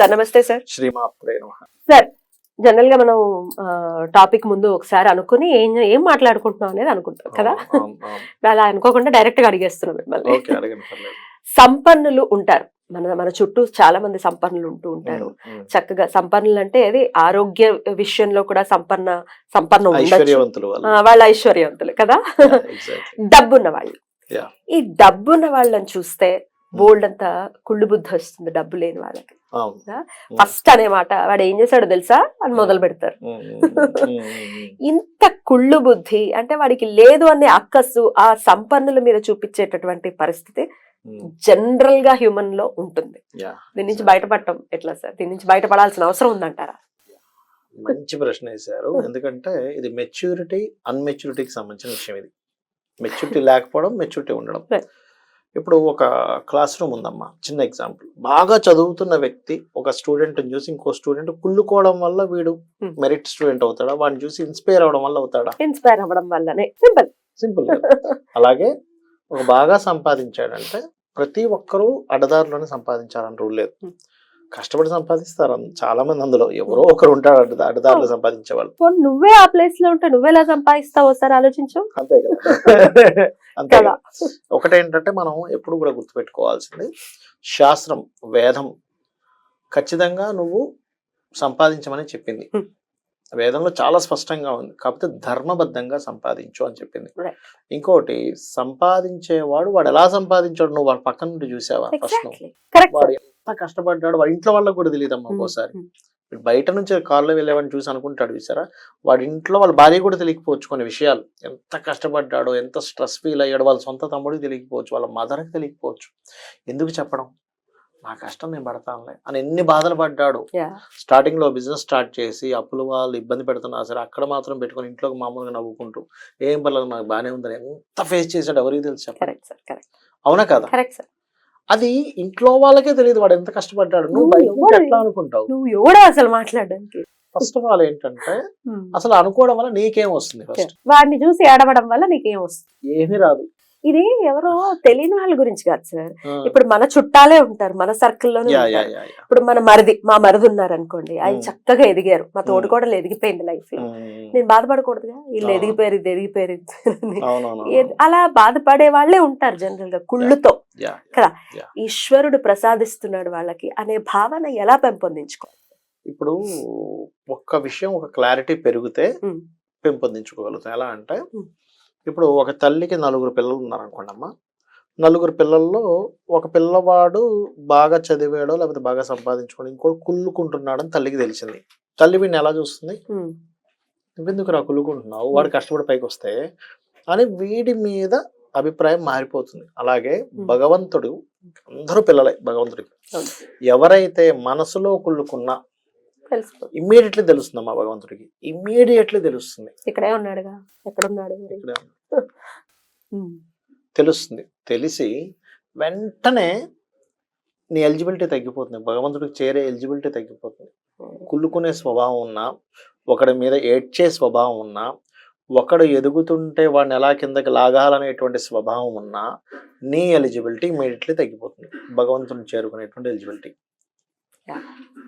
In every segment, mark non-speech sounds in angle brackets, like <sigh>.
Sir నమస్తే sir శ్రీమాత్రే. Sir జనరల్గా మనం టాపిక్ ముందు ఒకసారి అనుకుని ఏం ఏం మాట్లాడుకుంటున్నాం అనేది అనుకుంటాం కదా. <laughs> అలా అనుకోకుండా డైరెక్ట్గా అడిగేస్తున్నాం మిమ్మల్ని. సంపన్నులు ఉంటారు మన మన చుట్టూ చాలా మంది సంపన్నులు ఉంటూ ఉంటారు. చక్కగా సంపన్నులు అంటే అది ఆరోగ్య విషయంలో కూడా సంపన్న సంపన్న ఉండొచ్చు వాళ్ళు ఐశ్వర్యవంతులు కదా. <laughs> డబ్బున్న వాళ్ళు. ఈ డబ్బున్న వాళ్ళని చూస్తే బోల్డ్ అంతా కుళ్ళు బుద్ధి వస్తుంది డబ్బు లేని వాళ్ళకి. ఫస్ట్ అనే మాట వాడు ఏం చేశాడో తెలుసా? అని మొదలు పెడతారు. ఇంత కుళ్ళు బుద్ధి అంటే వాడికి లేదు అనే అక్కస్సు ఆ సంపన్నుల మీద చూపించేటటువంటి పరిస్థితి. జనరల్గా హ్యూమన్లో ఉంటుంది. దీని నుంచి బయటపడటం ఎట్లా సార్? దీని నుంచి బయటపడాల్సిన అవసరం ఉందంటారా? మంచి ప్రశ్న వేశారు ఎందుకంటే ఇది మెచ్యూరిటీ అన్మెచ్యూరిటీకి సంబంధించిన విషయం ఇది. మెచ్యూరిటీ లేకపోవడం మెచ్యూరిటీ ఉండడం. ఇప్పుడు ఒక క్లాస్ రూమ్ ఉందమ్మా చిన్న ఎగ్జాంపుల్ బాగా చదువుతున్న వ్యక్తి ఒక స్టూడెంట్ చూసి ఇంకో స్టూడెంట్ కుళ్ళుకోవడం వల్ల వీడు Hmm. మెరిట్ స్టూడెంట్ అవుతాడా? వాడిని చూసి ఇన్స్పైర్ అవడం వల్ల అవుతాడా? ఇన్స్పైర్ అవ్వడం వల్లనే. సింపుల్ సింపుల్ అలాగే ఒక బాగా సంపాదించాడంటే ప్రతి ఒక్కరూ అడ్డదారులోనే సంపాదించాలని రూల్ లేదు. Hmm. కష్టపడి సంపాదిస్తారు. చాలా మంది అందులో ఎవరో ఒకరు ఉంటారు అడ్డ అడ్డదారులు. సంపాదించే వాళ్ళు నువ్వే ఆ ప్లేస్లో ఉంటే నువ్వెలా సంపాదిస్తావు ఒకసారి ఆలోచించు. అంతే కదా. <laughs> అంతే కదా. ఒకటేంటంటే మనం ఎప్పుడు కూడా గుర్తుపెట్టుకోవాల్సింది శాస్త్రం వేదం ఖచ్చితంగా నువ్వు సంపాదించమని చెప్పింది. వేదంలో చాలా స్పష్టంగా ఉంది. కాకపోతే ధర్మబద్ధంగా సంపాదించు అని చెప్పింది. ఇంకోటి సంపాదించేవాడు వాడు ఎలా సంపాదించాడు నువ్వు వాడు పక్కన నుండి చూసావా ఫస్ట్ వాడు కష్టపడ్డాడు. వాడి ఇంట్లో వాళ్ళకి కూడా తెలియదమ్మా ఒక్కోసారి. బయట నుంచి కారులో వెళ్ళేవాడిని చూసి అనుకుంటాడు చూసారా? వాడి ఇంట్లో వాళ్ళ భార్య కూడా తెలియకపోవచ్చు కొన్ని విషయాలు. ఎంత కష్టపడ్డాడో ఎంత స్ట్రెస్ ఫీల్ అయ్యాడో వాళ్ళ సొంత తమ్ముడికి తెలియకపోవచ్చు వాళ్ళ మదర్కి తెలియకపోవచ్చు. ఎందుకు చెప్పడం? నా కష్టం నేను పడతానులే అని ఎన్ని బాధలు పడ్డాడు. స్టార్టింగ్లో బిజినెస్ స్టార్ట్ చేసి అప్పులు వాళ్ళు ఇబ్బంది పెడుతున్నా సరే అక్కడ మాత్రం పెట్టుకొని ఇంట్లోకి మామూలుగా నవ్వుకుంటూ ఏం పర్లేదు నాకు బాగానే ఉందని ఎంత ఫేస్ చేశాడు ఎవరికి తెలుసు చెప్పండి. అవునా కదా? అది ఇంట్లో వాళ్ళకే తెలియదు వాడు ఎంత కష్టపడ్డాడు. నువ్వు బయట? ఎట్లా అనుకుంటావు? నువ్వు ఎవడో అసలు మాట్లాడడానికి? ఫస్ట్ ఆఫ్ ఆల్ ఏంటంటే అసలు అనుకోవడం వల్ల నీకేం వస్తుంది ఫస్ట్? వాడిని చూసి ఏడవడం వల్ల నీకేం వస్తుంది? ఏమీ రాదు. ఇది ఎవరో తెలియని వాళ్ళ గురించి కాదు సార్ ఇప్పుడు మన చుట్టాలే ఉంటారు మన సర్కిల్లోనే ఉంటారు. ఇప్పుడు మన మరిది మా మరిది ఉన్నారు అనుకోండి ఆయన మ్మ్. చక్కగా ఎదిగారు మా తోడు. కూడా ఎదిగిపోయింది లైఫ్లో నేను బాధపడకూడదుగా వీళ్ళు. ఎదిగిపోయారు ఇది ఎదిగిపోయారు అలా బాధపడే వాళ్ళే ఉంటారు జనరల్గా కుళ్ళుతో కదా. ఈశ్వరుడు ప్రసాదిస్తున్నాడు వాళ్ళకి అనే భావన ఎలా పెంపొందించుకో ఇప్పుడు ఒక్క విషయం ఒక క్లారిటీ పెరిగితే. పెంపొందించుకోగలుగుతాం ఎలా అంటే. ఇప్పుడు ఒక తల్లికి నలుగురు పిల్లలు ఉన్నారు అనుకోండి అమ్మా నలుగురు పిల్లల్లో ఒక పిల్లవాడు బాగా చదివాడో లేకపోతే బాగా సంపాదించుకోడు ఇంకోటి కుళ్ళుకుంటున్నాడని తల్లికి తెలిసింది. తల్లి వీడిని ఎలా చూస్తుంది. నువ్వెందుకు రా కుళ్ళుకుంటున్నావు? వాడు కష్టపడి పైకి వస్తే అని వీడి మీద అభిప్రాయం మారిపోతుంది. అలాగే. భగవంతుడు అందరూ పిల్లలే భగవంతుడికి. ఎవరైతే మనసులో కుళ్ళుకున్నా తెలిసిపోతుంది ఇమ్మీడియట్లీ తెలుస్తుందమ్మా భగవంతుడికి. ఇమ్మీడియట్లీ తెలుస్తుంది. ఇక్కడే ఉన్నాడుగా. ఎక్కడ ఉన్నాడు. <laughs> ఇక్కడే. తెలుస్తుంది. తెలిసి వెంటనే నీ ఎలిజిబిలిటీ తగ్గిపోతుంది. భగవంతుడికి చేరే ఎలిజిబిలిటీ తగ్గిపోతుంది. కుళ్ళుకునే స్వభావం ఉన్నా ఒకడి మీద ఏడ్చే స్వభావం ఉన్నా ఒకడు ఎదుగుతుంటే వాడిని ఎలా కిందకి లాగాలనేటువంటి స్వభావం ఉన్నా నీ ఎలిజిబిలిటీ ఇమీడియట్లీ తగ్గిపోతుంది. భగవంతుని చేరుకునేటువంటి ఎలిజిబిలిటీ.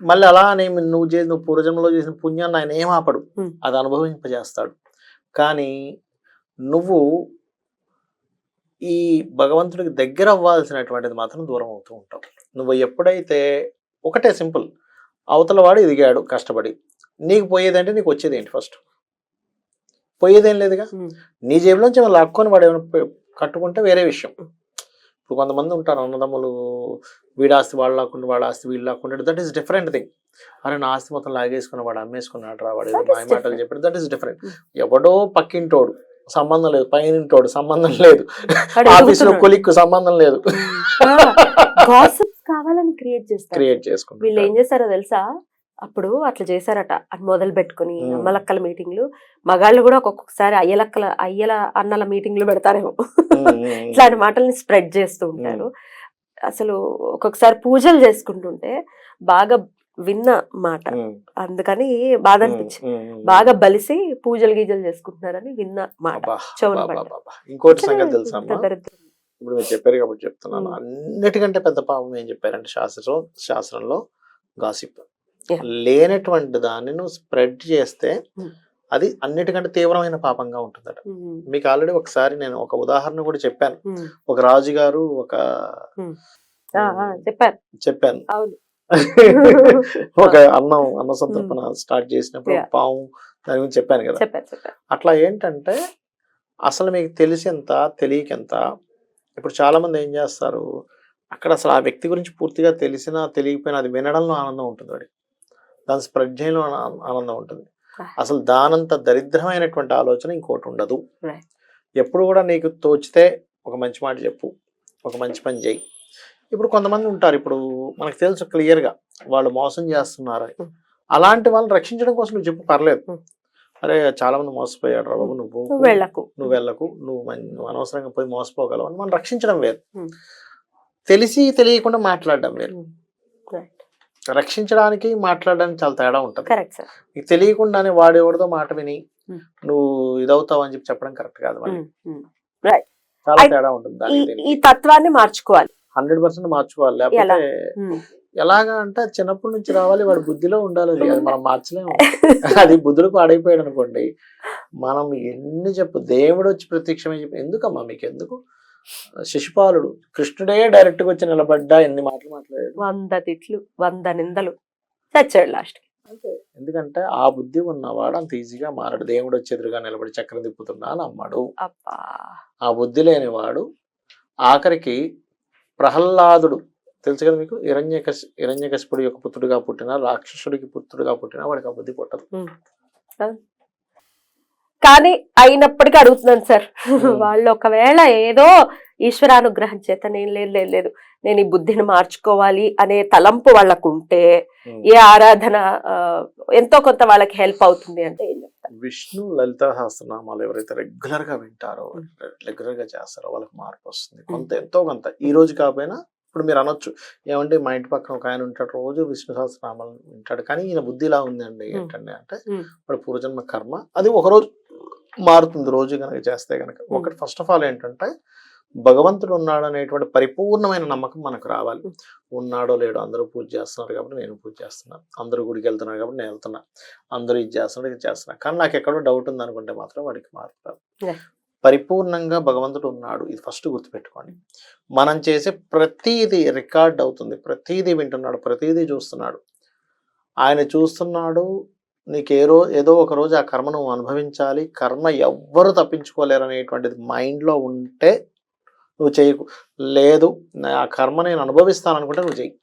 మళ్ళీ అలా అని నువ్వు చేసి నువ్వు పూర్వజన్మలో చేసిన పుణ్యాన్ని ఆయన ఏం ఆపడు. అది అనుభవింపజేస్తాడు. కానీ నువ్వు ఈ భగవంతుడికి దగ్గర అవ్వాల్సినటువంటిది మాత్రం దూరం అవుతూ ఉంటావు. నువ్వు ఎప్పుడైతే ఒకటే సింపుల్ అవతల వాడు ఎదిగాడు కష్టపడి నీకు పోయేదంటే నీకు వచ్చేది ఏంటి ఫస్ట్ పోయేదేం లేదుగా. నీ జేబులోంచి ఏమైనా లాక్కొని వాడు ఏమైనా కట్టుకుంటే వేరే విషయం. ఇప్పుడు కొంతమంది ఉంటారు అన్నదమ్ములు వీడి ఆస్తి వాళ్ళు లాక్కుంటే వాడు ఆస్తి వీళ్ళు లాక్కుంటాడు దట్ ఈస్ డిఫరెంట్ థింగ్ అరే నా ఆస్తి మొత్తం లాగేసుకుని వాడు అమ్మేసుకున్నాడు రా వాడు మాయ మాటలు. చెప్పాడు. That is different. ఎవడో పక్కింటోడు సంబంధం లేదు. పైనింటోడు సంబంధం లేదు. ఆఫీస్లో. కొలిక్కు సంబంధం లేదు. కావాలని క్రియేట్ చేస్తారు. క్రియేట్ వీళ్ళు చేసుకుంటారు ఏం చేస్తారో తెలుసా? అప్పుడు అట్లా చేశారట. అది మొదలు పెట్టుకుని. అమ్మలక్కల మీటింగ్లు. మగాళ్ళు కూడా ఒక్కొక్కసారి అయ్యలక్కల అయ్యల అన్నల మీటింగ్లు పెడతారేమో. <laughs> ఇట్లాంటి మాటల్ని స్ప్రెడ్ చేస్తూ ఉంటారు. అసలు ఒక్కొక్కసారి పూజలు చేసుకుంటుంటే బాగా విన్న మాట. అందుకని బాధ అనిపించింది బాగా బలిసి పూజలు గీజలు చేసుకుంటున్నారని విన్న మాట. ఇంకోటి సంగతి తెలుసా. ఇప్పుడు మీరు చెప్పారు కాబట్టి చెప్తున్నాను. అన్నిటికంటే పెద్ద పాపం ఏం చెప్పారంటే శాస్త్రం శాస్త్రంలో గాసిప్. లేనటువంటి దాన్ని నువ్వు స్ప్రెడ్ చేస్తే ఉమ్. అది అన్నిటికంటే తీవ్రమైన పాపంగా ఉంటుందట. ఉమ్, మీకు ఆల్రెడీ ఒకసారి నేను ఒక ఉదాహరణ కూడా చెప్పాను. ఉమ్. ఒక రాజు గారు ఒక చెప్పారు. చెప్పాను. <laughs> ఒక <laughs> అన్నం అన్న సంతర్పణ స్టార్ట్ చేసినప్పుడు. పాము దాని గురించి చెప్పాను కదా. అట్లా ఏంటంటే అసలు మీకు తెలిసేంత తెలియకెంత ఇప్పుడు చాలా మంది ఏం చేస్తారు అక్కడ అసలు ఆ వ్యక్తి గురించి పూర్తిగా తెలిసినా తెలియకపోయినా అది వినడంలో ఆనందం ఉంటుంది వాడికి స్ప్రెడ్ చేయడంలో ఆన- ఆనందం ఉంటుంది. అసలు దానంత దరిద్రమైనటువంటి ఆలోచన ఇంకోటి ఉండదు. ఎప్పుడు కూడా నీకు తోచితే ఒక మంచి మాట చెప్పు ఒక మంచి పని చేయి ఇప్పుడు కొంతమంది ఉంటారు ఇప్పుడు మనకు తెలుసు క్లియర్గా వాళ్ళు మోసం చేస్తున్నారు. Hmm. అలాంటి వాళ్ళని రక్షించడం కోసం నువ్వు చెప్పు పర్లేదు Hmm. అరే చాలా మంది మోసపోయాడు రా బాబు నువ్వు నువ్వు వెళ్ళకు నువ్వు వెళ్ళకు నువ్వు అనవసరంగా పోయి మోసపోగలవు అని మనం రక్షించడం వేరు Hmm. తెలిసి తెలియకుండా మాట్లాడడం వేరు. రక్షించడానికి మాట్లాడడానికి చాలా తేడా ఉంటుంది. Correct sir. నీకు తెలియకుండానే వాడేవాడితో మాట విని. నువ్వు ఇదవుతావు అని చెప్పి చెప్పడం కరెక్ట్ కాదు. చాలా తేడా ఉంటుంది ఈ తత్వాన్ని మార్చుకోవాలి. హండ్రెడ్ పర్సెంట్ మార్చుకోవాలి? లేకపోతే. ఎలాగా అంటే చిన్నప్పటి నుంచి రావాలి వాడి బుద్ధిలో ఉండాలి అది మనం మార్చలేము. <laughs> అది బుద్ధుడు పాడైపోయాడు అనుకోండి మనం ఎన్ని చెప్పు దేవుడు వచ్చి ప్రత్యక్షమై చెప్పి ఎందుకమ్మా మీకు ఎందుకు శిశుపాలుడు కృష్ణుడే డైరెక్ట్గా వచ్చి నిలబడ్డా ఎన్ని మాటలు మాట్లాడాడు. వంద తిట్లు వంద నిందలు చచ్చాడు లాస్ట్. అంతే. ఎందుకంటే ఆ బుద్ధి ఉన్నవాడు అంత ఈజీగా మారడు. దేవుడు వచ్చి ఎదురుగా నిలబడి చక్రం తిప్పుతున్నా నమ్మడు అబ్బా! ఆ బుద్ధి లేనివాడు ఆఖరికి ప్రహ్లాదుడు తెలుసు కదా మీకు? హిరణ్యకశ హిరణ్యకశిపుడు యొక్క పుత్రుడిగా పుట్టిన రాక్షసుడికి పుత్రుడిగా పుట్టిన వాడికి ఆ బుద్ధి పుట్టదు. కానీ అయినప్పటికీ అడుగుతున్నాను సార్. వాళ్ళు ఒకవేళ ఏదో ఈశ్వరానుగ్రహం చేత నేను లేదు లేదు లేదు నేను ఈ బుద్ధిని మార్చుకోవాలి అనే తలంపు వాళ్ళకు ఉంటే ఏ ఆరాధన ఎంతో కొంత వాళ్ళకి హెల్ప్ అవుతుంది అంటే విష్ణు లలిత సహస్రనామాలు ఎవరైతే రెగ్యులర్గా వింటారో రెగ్యులర్గా చేస్తారో వాళ్ళకి మార్పు వస్తుంది. కొంత ఎంతో కొంత. ఈ రోజు కాకపోయినా ఇప్పుడు మీరు అనొచ్చు ఏమంటే మా ఇంటి పక్కన ఒక ఆయన ఉంటాడు రోజు విష్ణు సహస్రనామాలు వింటాడు కానీ ఈయన బుద్ధి ఇలా ఉందండి. ఏంటండి అంటే. వాడు పూర్వజన్మ కర్మ అది ఒక రోజు మారుతుంది రోజు కనుక చేస్తే కనుక ఒకటి ఫస్ట్ ఆఫ్ ఆల్ ఏంటంటే భగవంతుడు ఉన్నాడు అనేటువంటి పరిపూర్ణమైన నమ్మకం మనకు రావాలి. ఉన్నాడో లేడో అందరూ పూజ చేస్తున్నారు కాబట్టి నేను పూజ చేస్తున్నాను అందరూ గుడికి వెళ్తున్నారు కాబట్టి నేను వెళ్తున్నా అందరూ ఇది చేస్తున్నారు ఇది చేస్తున్నా కానీ నాకు ఎక్కడో డౌట్ ఉంది అనుకుంటే మాత్రం వాడికి. Yeah. పరిపూర్ణంగా భగవంతుడు ఉన్నాడు. ఇది ఫస్ట్ గుర్తుపెట్టుకోండి. మనం చేసే ప్రతీది రికార్డ్ అవుతుంది. ప్రతీదీ వింటున్నాడు. ప్రతిదీ చూస్తున్నాడు. ఆయన చూస్తున్నాడు. నీకు ఏ రో ఏదో ఒక రోజు ఆ కర్మను అనుభవించాలి. కర్మ ఎవ్వరు తప్పించుకోలేరు అనేటువంటిది మైండ్లో ఉంటే నువ్వు చేయకు లేదు ఆ కర్మ నేను అనుభవిస్తాను అనుకుంటే నువ్వు చెయ్యి.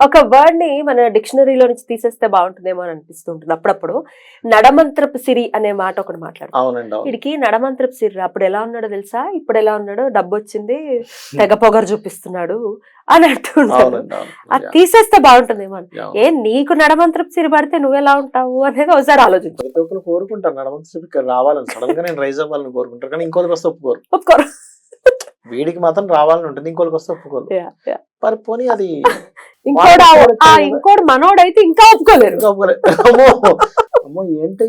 ఒక వర్డ్ని మన డిక్షనరీలో నుంచి తీసేస్తే బాగుంటుందేమో అని అనిపిస్తుంటుంది. అప్పుడప్పుడు నడమంత్రపు సిరి అనే మాట ఒకటి మాట్లాడు అవునండి అవును. వీడికి నడమంత్రపు సిరి అప్పుడు ఎలా ఉన్నాడో తెలుసా? ఇప్పుడు ఎలా ఉన్నాడో? డబ్బు వచ్చింది తెగ పొగరు చూపిస్తున్నాడు అని అంటుంటాడు అవును. అది తీసేస్తే బాగుంటుందేమో. ఏ నీకు నడమంత్రపు సిరి పడితే నువ్వెలా ఉంటావు అనేది ఒకసారి ఆలోచించు. ప్రతి ఒక్కరు కోరుకుంటారు రావాలని. సడన్గా నేను రైజ్ అవ్వాలని కోరుకుంటారు కానీ ఇంకోరికి వస్తే ఒప్పుకోరు. ఒప్పుకోరు. వీడికి మాత్రం రావాలని ఉంటుంది ఇంకోరికి వస్తే ఒప్పుకోరు. మరి పోనీ అది <laughs> ఇంకోడు. ఇంకోడు మనోడైతే ఇంకా ఒప్పుకోలేరు. అమ్మో. ఏంటి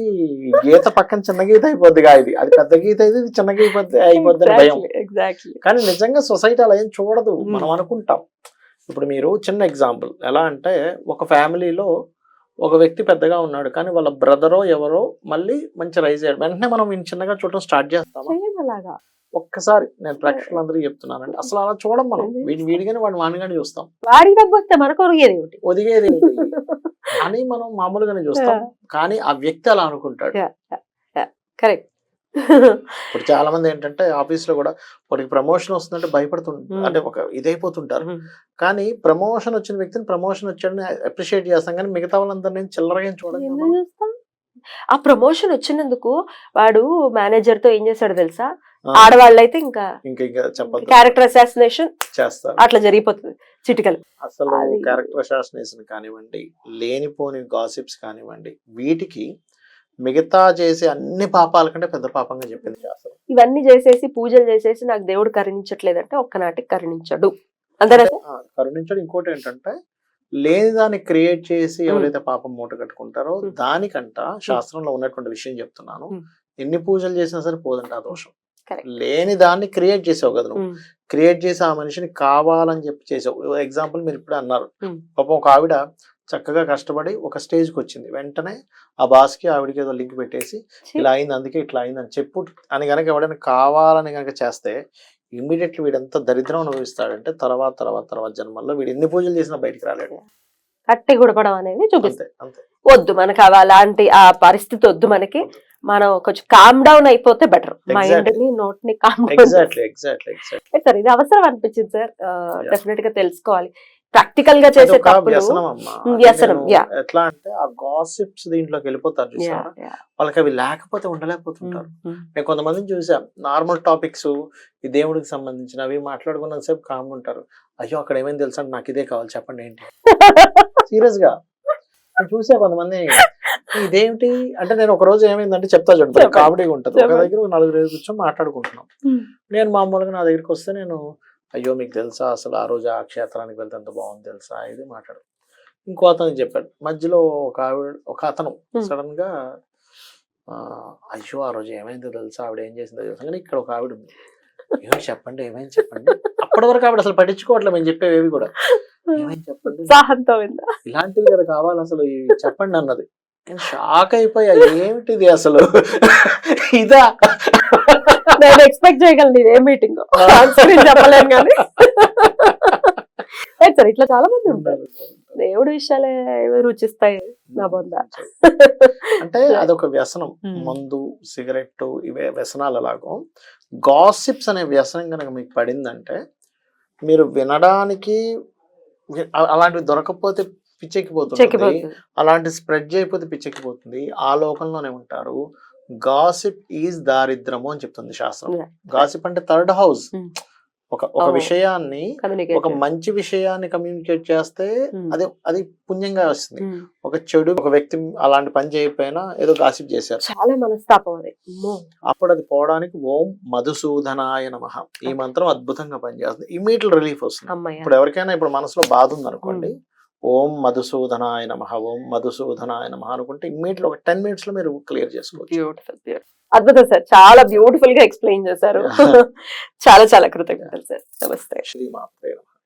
గీత పక్కన చిన్న గీత అయిపోద్దిగా ఇది? అది పెద్ద గీత అయితే ఇది చిన్న గీత అయిపోద్ది అని భయం. ఎగ్జాక్ట్లీ కానీ నిజంగా సొసైటీ అలా ఏం చూడదు. మనం అనుకుంటాం. ఇప్పుడు మీరు చిన్న ఎగ్జాంపుల్ ఎలా అంటే ఒక ఫ్యామిలీలో ఒక వ్యక్తి పెద్దగా ఉన్నాడు కానీ వాళ్ళ బ్రదరో ఎవరో మళ్ళీ మంచి రైజ్ అయ్యాడు. వెంటనే మనం ఈయన చిన్నగా చూడటం స్టార్ట్ చేస్తాం అలాగా. ఒక్కసారి నేను ప్రేక్షకులందరూ చెప్తున్నానండి. అసలు అలా చూడం మనం. వీడి వీడిగానే వాడిని వాడిగానే చూస్తాం. వాడికి వస్తే మనకు ఒరిగేది ఒదిగేది? అని <laughs> మనం మామూలుగానే చూస్తాం. కానీ ఆ వ్యక్తి అలా అనుకుంటాడు. కరెక్ట్ ఇప్పుడు చాలా మంది ఏంటంటే ఆఫీస్లో కూడా వాడికి ప్రమోషన్ వస్తుందంటే భయపడుతుంటారు. అంటే ఒక ఇదైపోతుంటారు. కానీ ప్రమోషన్ వచ్చిన వ్యక్తిని ప్రమోషన్ వచ్చాడని అప్రిషియేట్ చేస్తాం కానీ మిగతా వాళ్ళందరినీ ఏం చూడండి ఆ ప్రమోషన్ వచ్చినందుకు వాడు మేనేజర్తో ఏం చేశాడు తెలుసా? ఆ, ఆడవాళ్ళైతే ఇంకా ఇంకా ఇంకా చెప్పద్దు. క్యారెక్టర్ అసాసినేషన్ చేస్తారు. అట్లా జరిగిపోతుంది చిటికలు. అసలు క్యారెక్టర్ అసాసినేషన్ కానివ్వండి లేనిపోని గాసిప్స్ కానివ్వండి వీటికి మిగతా చేసే అన్ని పాపాల కంటే పెద్ద పాపంగా చెప్పింది శాస్త్రం ఇవన్నీ చేసేసి పూజలు చేసేసి నాకు దేవుడు కరుణించట్లేదంటే ఒక్కనాటికి కరుణించడు కరుణించడం ఇంకోటి ఏంటంటే లేని దాన్ని క్రియేట్ చేసి. ఎవరైతే పాపం మూట కట్టుకుంటారో. దానికంట శాస్త్రంలో ఉన్నటువంటి విషయం చెప్తున్నాను. ఎన్ని పూజలు చేసినా సరే పోదంట ఆ దోషం. లేని దాన్ని క్రియేట్ చేసావు కదా నువ్వు క్రియేట్ చేసి ఆ మనిషిని కావాలని చెప్పి చేసావు ఎగ్జాంపుల్ మీరు ఇప్పుడే అన్నారు. పాపం ఒక ఆవిడ చక్కగా కష్టపడి ఒక స్టేజ్కి వచ్చింది. వెంటనే ఆ బాస్కి ఆవిడకి ఏదో లింక్ పెట్టేసి. ఇలా అయింది అందుకే ఇట్లా అయింది అని చెప్పు అని కనుక ఎవడైనా కావాలని కనుక చేస్తే ఇమ్మీడియట్లీ వీడు ఎంత దరిద్రం అనుభవిస్తాడంటే తర్వాత తర్వాత తర్వాత జన్మల్లో వీడు ఎన్ని పూజలు చేసినా బయటికి రాలేడు. కట్టి గుడపడం అనేది అంతే వద్దు మనకు అలాంటి ఆ పరిస్థితి వద్దు మనకి. మనం కొంచెం కామ్ డౌన్ అయిపోతే బెటర్ మైండ్. ని నోట్ని కామ్ డౌన్ సార్ ఇది అవసరం అనిపించింది సార్. డెఫినెట్గా తెలుసుకోవాలి. ప్రాక్టికల్గా చేసే వ్యసనం Mm. ఎట్లా అంటే ఆ గాసిప్స్ దీంట్లోకి వెళ్ళిపోతారు చూసారా. వాళ్ళకి అవి లేకపోతే ఉండలేకపోతుంటారు ఉమ్, ఉమ్. నేను కొంతమందిని చూసాం నార్మల్ టాపిక్స్ ఈ దేవుడికి సంబంధించినవి మాట్లాడుకున్నంత సేపు కామ్ ఉంటారు అయ్యో అక్కడ ఏమైంది తెలుసా అంటే నాకు ఇదే కావాలి చెప్పండి ఏంటి సీరియస్గా నేను చూసా కొంతమంది ఇదేమిటి అంటే నేను ఒక రోజు ఏమైందంటే చెప్తా చూడండి. కామెడీగా ఉంటుంది ఒక. దగ్గర నలుగురు కూర్చొని మాట్లాడుకుంటున్నాం Hmm. నేను మామూలుగా నా దగ్గరికి వస్తే నేను అయ్యో మీకు తెలుసా? అసలు ఆ రోజు ఆ క్షేత్రానికి వెళ్తే ఎంత బాగుంది తెలుసా? ఇది మాట్లాడు. ఇంకో అతను చెప్పాడు. మధ్యలో ఒక ఆవిడ ఒక అతను. సడన్గా ఆ, అయ్యో ఆ రోజు ఏమైందో తెలుసా? ఆవిడ ఏం చేసిందో తెలుసా? కానీ ఇక్కడ ఒక ఆవిడ ఉంది. ఏమో చెప్పండి ఏమైంది చెప్పండి? అప్పటి వరకు ఆవిడ అసలు పట్టించుకోవట్లేదు మేము చెప్పేవి కూడా. ఏమైంది చెప్పండి? ఇలాంటివి కదా కావాలి అసలు చెప్పండి అన్నది. నేను షాక్ అయిపోయా. ఏమిటిది అసలు? ఇదా? నేను ఎక్స్పెక్ట్ చేయగలను ఇది ఏ మీటింగ్ చెప్పలేను కానీ. సార్ ఇట్లా చాలా మంది ఉంటారు. దేవుడి విషయాలే రుచిస్తాయి నా బొంద. అంటే అదొక వ్యసనం. మందు సిగరెట్ ఇవే వ్యసనాలు అలాగో. గాసిప్స్ అనే వ్యసనం కనుక మీకు పడిందంటే మీరు వినడానికి అలాంటివి దొరకకపోతే పిచ్చెక్కిపోతుంది. చెక్కిపోతుంది అలాంటి స్ప్రెడ్ చేయకపోతే పిచ్చెక్కిపోతుంది. ఆ లోకంలోనే ఉంటారు. గాసిప్ ఈజ్ దారిద్రము అని చెప్తుంది శాస్త్రం. గాసిప్ అంటే థర్డ్ హౌస్. Hmm. ఒక ఒక Oh. విషయాన్ని ఒక మంచి విషయాన్ని కమ్యూనికేట్ చేస్తే Hmm. అది అది పుణ్యంగా వస్తుంది. ఒక చెడు ఒక వ్యక్తి అలాంటి పని చేయకపోయినా ఏదో గాసిప్ చేశారు. చాలా మనస్తాపం. అప్పుడు అది పోవడానికి ఓం మధుసూదనాయ నమ. ఈ మంత్రం అద్భుతంగా పనిచేస్తుంది. ఇమీడియట్ రిలీఫ్ వస్తుంది. ఇప్పుడు ఎవరికైనా ఇప్పుడు మనసులో బాధ ఉంది అనుకోండి ఓం మధుసూదనాయ నమ ఓం మధుసూదనాయ నమ అనుకుంటే ఇమీడియట్ ఒక టెన్ మినిట్స్లో మీరు క్లియర్ చేసుకోవచ్చు. అద్భుతం సార్. చాలా బ్యూటిఫుల్గా ఎక్స్ప్లెయిన్ చేశారు. <laughs> చాలా చాలా కృతజ్ఞతలు సార్. నమస్తే. శ్రీమాత్రే.